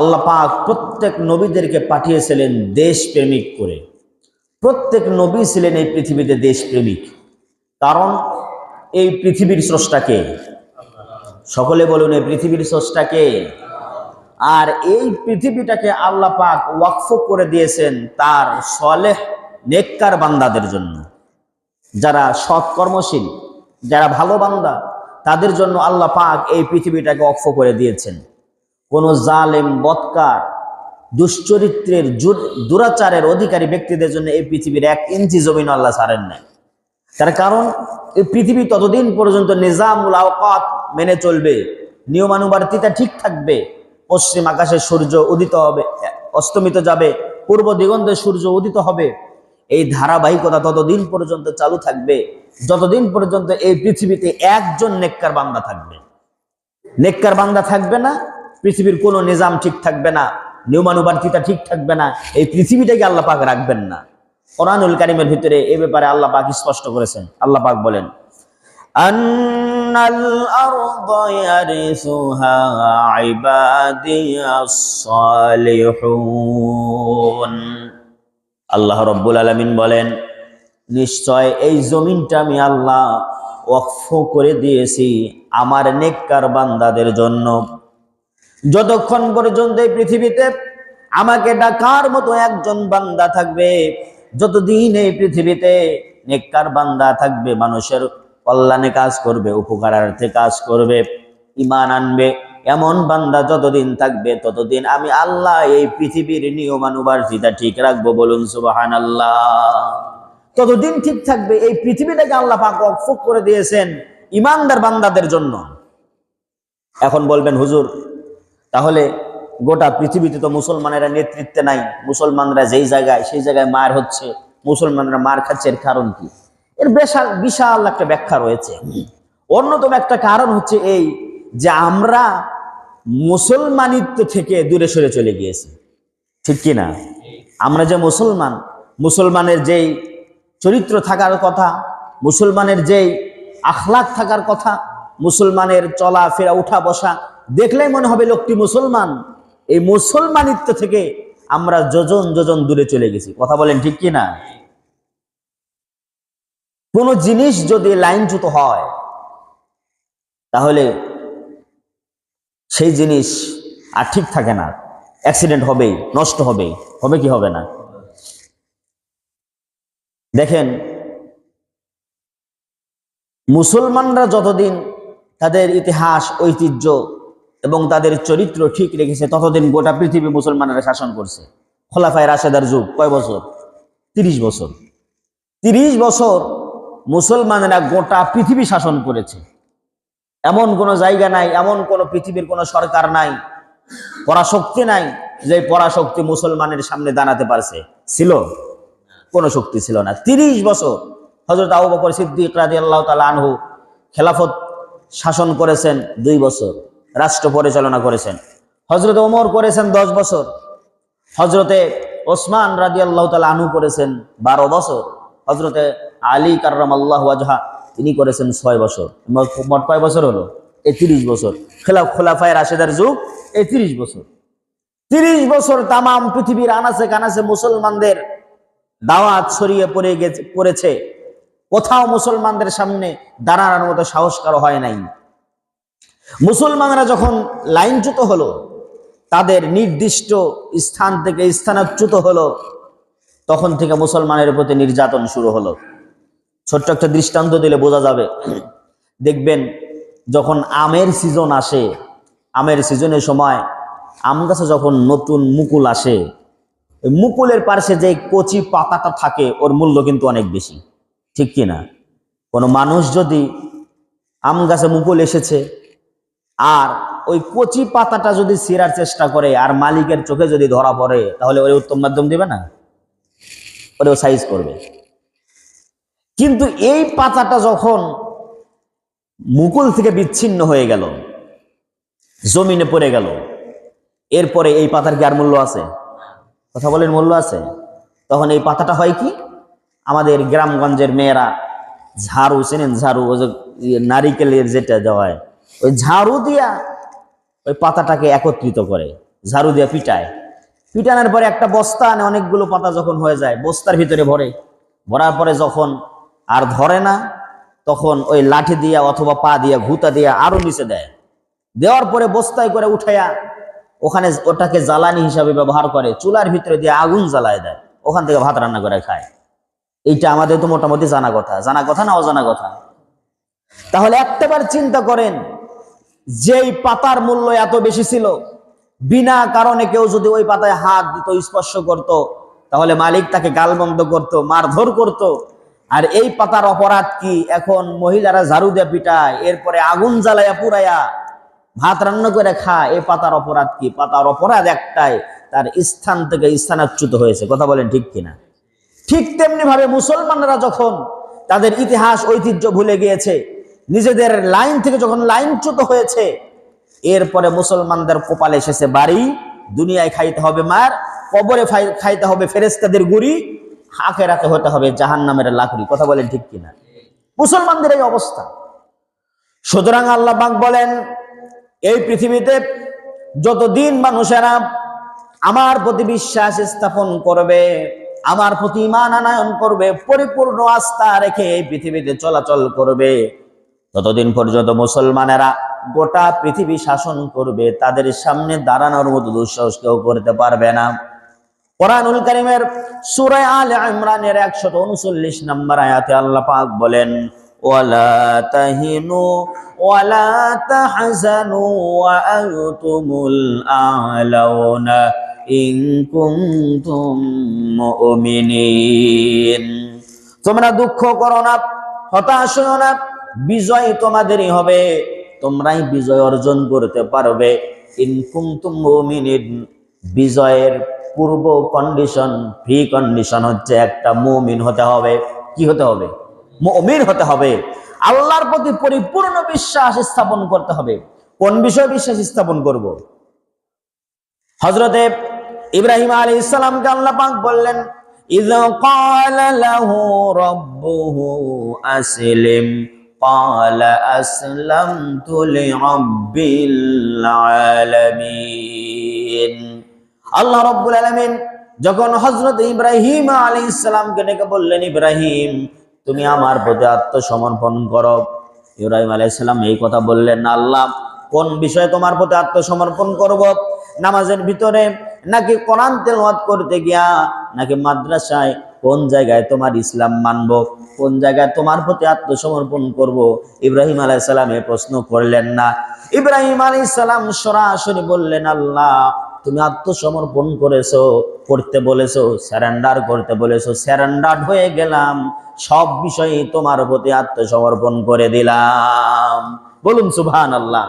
আল্লাহ পাক প্রত্যেক নবীদেরকে পাঠিয়েছিলেন দেশপ্রেমিক করে। প্রত্যেক নবী ছিলেন এই পৃথিবীতে দেশপ্রেমিক। কারণ এই পৃথিবীর স্রষ্টাকে সকলে বলুন, এই পৃথিবীর স্রষ্টাকে আর এই পৃথিবীটাকে আল্লাহ পাক ওয়াকফ করে দিয়েছেন তার সলেহ নেককার বান্দাদের জন্য। যারা সৎ কর্মশীল, যারা ভালো বান্দা, তাদের জন্য আল্লাহ পাক এই পৃথিবীটাকে অক্ষ করে দিয়েছেন। কোন জালেম, বৎকার, দুশ্চরিত্রের দুরাচারের অধিকারী ব্যক্তিদের জন্য এই পৃথিবীর এক ইঞ্চি জমিন আল্লাহ ছাড়েন নাই। তার কারণ, এই পৃথিবী ততদিন পর্যন্ত নিজামুল আওকাত মেনে চলবে, নিয়মানুবর্তিতা ঠিক থাকবে, পশ্চিম আকাশে সূর্য উদিত হবে, অস্তমিত যাবে, পূর্ব দিগন্তে সূর্য উদিত হবে, এই ধারাবাহিকতা ততদিন পর্যন্ত চালু থাকবে, যতদিন পর্যন্ত এই পৃথিবীতে একজন নেককার বান্দা থাকবে। নেককার বান্দা থাকবে না পৃথিবীর কোনো নিজাম ঠিক থাকবে না, নিয়মানুবর্তিতা ঠিক থাকবে না, এই পৃথিবীটাকে আল্লাহ পাক রাখবেন না। কোরআনুল কারিমের ভিতরে এ ব্যাপারে আল্লাহ পাক স্পষ্ট করেছেন। আল্লাহ পাক বলেন আল্লাহ রব্বুল আলমিন বলেন, নিশ্চয় এই জমিনটা আমি আল্লাহ ওয়কফ করে দিয়েছি আমার নেককার বান্দাদের জন্য। যতক্ষণ পর্যন্ত এই পৃথিবীতে আমাকে ডাকার মতো একজন বান্দা থাকবে, যতদিন এই পৃথিবীতে নেককার বান্দা থাকবে, মানুষের কল্যাণে কাজ করবে, উপকারার্থে কাজ করবে ইমান আনবে, এমন বান্দা যতদিন থাকবে, ততদিন আমি আল্লাহ এই পৃথিবীর নিয়মানুবর্তিতা ঠিক রাখব, বলুন সুবাহান আল্লাহ ততদিন ঠিক থাকবে, এই পৃথিবীটাকে আল্লাহ পাক অক্ষ করে দিয়েছেন ইমানদার বান্দাদের জন্য। এখন বলবেন, হুজুর তাহলে গোটা পৃথিবীতে তো মুসলমানেরা নেতৃত্বে নাই, মুসলমানরা যেই জায়গায়, সেই জায়গায় মার হচ্ছে, মুসলমানরা মার খাচ্ছে, এর কারণ কি? এর বিশাল বিশাল একটা ব্যাখ্যা রয়েছে। অন্যতম একটা কারণ হচ্ছে এই যে আমরা মুসলমানিত্ব থেকে দূরে সরে চলে গিয়েছি। ঠিক কি না? আমরা যে মুসলমান, মুসলমানের যেই চরিত্র থাকার কথা, মুসলমানের যেই আখলাক থাকার কথা, মুসলমানের চলা ফেরা উঠা বসা দেখলেই মনে হবে লোকটি মুসলমান। এই মুসলমানিত্ব থেকে আমরা যোজন যোজন দূরে চলে গেছি। কথা বলেন ঠিক কি না? কোনো জিনিস যদি লাইনচ্যুত হয়, তাহলে সেই জিনিস আর ঠিক থাকে না। অ্যাক্সিডেন্ট হবেই, নষ্ট হবেই, হবে কি হবে না? দেখেন, মুসলমানরা যতদিন তাদের ইতিহাস, ঐতিহ্য এবং তাদের চরিত্র ঠিক রেখেছে, ততদিন গোটা পৃথিবী মুসলমানেরা শাসন করছে। খোলাফায় রাশেদার যুগ, কয় বছর? তিরিশ বছর। তিরিশ বছর মুসলমানেরা গোটা পৃথিবী শাসন করেছে। এমন কোনো জায়গা নাই, এমন কোনো পৃথিবীর কোনো সরকার নাই, পরাশক্তি নাই, যে পরাশক্তি মুসলমানের সামনে দাঁড়াতে পারছে। ছিল, কোনো শক্তি ছিল না। তিরিশ বছর হজরত আবু বকর সিদ্দিক রাজি আল্লাহ তালা আনহু খেলাফত শাসন করেছেন দুই বছর। রাষ্ট্র পরিচালনা করেছেন। হজরত ওমর করেছেন দশ বছর। হজরতে ওসমান রাজি আল্লাহ আনহু করেছেন বারো বছর। হজরতে আলী কার্রাম আল্লাহ আজহা তিনি করেছেন ছয় বছর। মোট- মোট কয় বছর হলো? এই তিরিশ বছর। খেলা খোলাফায় রাশেদার যুগ এই তিরিশ বছর। তিরিশ বছর তামাম পৃথিবীর আনাচে কানাচে মুসলমানদের দাওয়াত ছড়িয়ে পড়ে গেছে, পড়েছে। কোথাও মুসলমানদের সামনে দাঁড়ানোর মতো সাহস কারও হয় নাই। মুসলমানরা যখন লাইনচ্যুত হলো, তাদের নির্দিষ্ট স্থান থেকে স্থানাচ্যুত হলো, তখন থেকে মুসলমানের প্রতি নির্যাতন শুরু হলো। ছোট্ট একটা দৃষ্টান্ত দিলে বোঝা যাবে। দেখবেন, যখন আমের সিজন আসে, আমের সিজনের সময় আম গাছে যখন নতুন মুকুল আসে মুকুলের পাশে যে কচি পাতাটা থাকে, ওর মূল্য কিন্তু অনেক বেশি। ঠিক কি না কোনো মানুষ যদি আম গাছে মুকুল এসেছে আর ওই কচি পাতাটা যদি ছিঁড়ার চেষ্টা করে আর মালিকের চোখে যদি ধরা পড়ে, তাহলে ওই উত্তম মাধ্যম দিবে না? ওরেও সাইজ করবে। কিন্তু এই পাতাটা যখন মুকুল থেকে বিচ্ছিন্ন হয়ে গেল, জমিনে পড়ে গেল, এরপরে এই পাতার কি আর মূল্য আছে? কথা বলেন, মূল্য আছে? তখন এই পাতাটা হয় কি? আমাদের গ্রামগঞ্জের মেয়েরা ঝাড়ু, চেনেন ঝাড়ু, ওই যে নারিকেলের যেটা দেওয়া হয় ওই ঝাড়ু দিয়া ওই পাতাটাকে একত্রিত করে, ঝাড়ু দিয়ে পিটায়। পিটানোর পরে একটা বস্তা আনে, অনেকগুলো পাতা যখন হয়ে যায়, বস্তার ভিতরে ভরে। ভরার পরে যখন আর ধরে না, তখন ওই লাঠি দিয়া অথবা পা দিয়া, ঘুতা দিয়া আরও নিচে দেয়। দেওয়ার পরে বস্তায় করে উঠাইয়া ওখানে ওটাকে জ্বালানি হিসাবে ব্যবহার করে, চুলার ভিতরে দিয়ে আগুন জ্বালায় দেয়। ওখান থেকে ভাত রান্না করে খায়। এইটা আমাদের তো মোটামুটি জানা কথা। জানা কথা না অজানা কথা? তাহলে একটাবার চিন্তা করেন যেই পাতার মূল্য এত বেশি ছিল, বিনা কারণে কেউ যদি ওই পাতায় হাত দিত, স্পর্শ করত, তাহলে মালিক তাকে গালবন্ধ করত, মারধর করত। আর এই পাতার অপরাধ কি? এখন মহিলারা ঝাড়ু দিয়ে পিটায়, এরপরে আগুন জ্বালাইয়া পুরাইয়া ভাত রান্না করে খায়। এই পাতার অপরাধ কি? পাতার অপরাধ একটাই, তার স্থান থেকে স্থানাচ্যুত হয়েছে। কথা বলেন ঠিক কিনা? ঠিক তেমনি ভাবে মুসলমানরা যখন তাদের ইতিহাস, ঐতিহ্য ভুলে গিয়েছে নিজেদের লাইন থেকে যখন লাইনচ্যুত হয়েছে, এরপরে মুসলমানদের কপালে এসেছে বাড়ি, দুনিয়ায় খাইতে হবে মার, কবরে খাইতে হবে ফেরেস্তাদের গুড়ি হাকে রাতে হতে হবে জাহান নামের লাকড়ি। কথা বলেন ঠিক কিনা? মুসলমানদের এই অবস্থা। সুতরাং আল্লাহ পাক বলেন, এই পৃথিবীতে যতদিন মানুষেরা আমার প্রতি বিশ্বাস স্থাপন করবে, আমার প্রতি ইমান আনায়ন করবে, পরিপূর্ণ আস্থা রেখে এই পৃথিবীতে চলাচল করবে ততদিন পর্যন্ত মুসলমানেরা গোটা পৃথিবী শাসন করবে, তাদের সামনে দাঁড়ানোর মতো দুঃসাহস কেউ করতে পারবে না। কোরআনুল কারিমের সূরা আলে ইমরানের 139 নম্বর আয়াতে আল্লাহ পাক বলেন তোমরা দুঃখ করো না, হতাশ না। বিজয় তোমাদেরই হবে তোমরাই বিজয় অর্জন করতে পারবে ইন কুনতুম মুমিনিন বিজয়ের পূর্ব কন্ডিশন প্রি কন্ডিশন হচ্ছে একটা মুমিন হতে হবে কি হতে হবে মুমিন হতে হবে আল্লাহর প্রতি পরিপূর্ণ বিশ্বাস স্থাপন করতে হবে কোন বিষয়ে বিশ্বাস স্থাপন করব হজরতে ইব্রাহিম আলী ইসলামকে আল্লাহ পাক বললেন إذ قال له ربه أسلم قال أسلمت لرب العالمين আল্লাহ রব্বুল আলামিন যখন হযরত ইব্রাহিম আলাইহিস সালামকে ডেকে বললেন ইব্রাহিম তুমি আমার প্রতি আত্মসমর্পণ করো ইব্রাহিম আলাইহিস সালাম এই কথা বললেন আল্লাহ কোন বিষয়ে তোমার প্রতি আত্মসমর্পণ করব নামাজের ভিতরে নাকি কোরআন তেলাওয়াত করতে গিয়া নাকি মাদ্রাসায় কোন জায়গায় তোমার ইসলাম মানব? কোন জায়গায় তোমার প্রতি আত্মসমর্পণ করব? ইব্রাহিম আলাইহিস সালাম এ প্রশ্ন করলেন না। ইব্রাহিম আলাইহিস সালাম সরাসরি বললেন, আল্লাহ, তুমি আত্মসমর্পণ করেছ, করতে বলেছ স্যারেন্ডার করতে বলেছ স্যারেন্ডার হয়ে গেলাম। সব বিষয়ে তোমার প্রতি আত্মসমর্পণ করে দিলাম। বলুন সুবহান আল্লাহ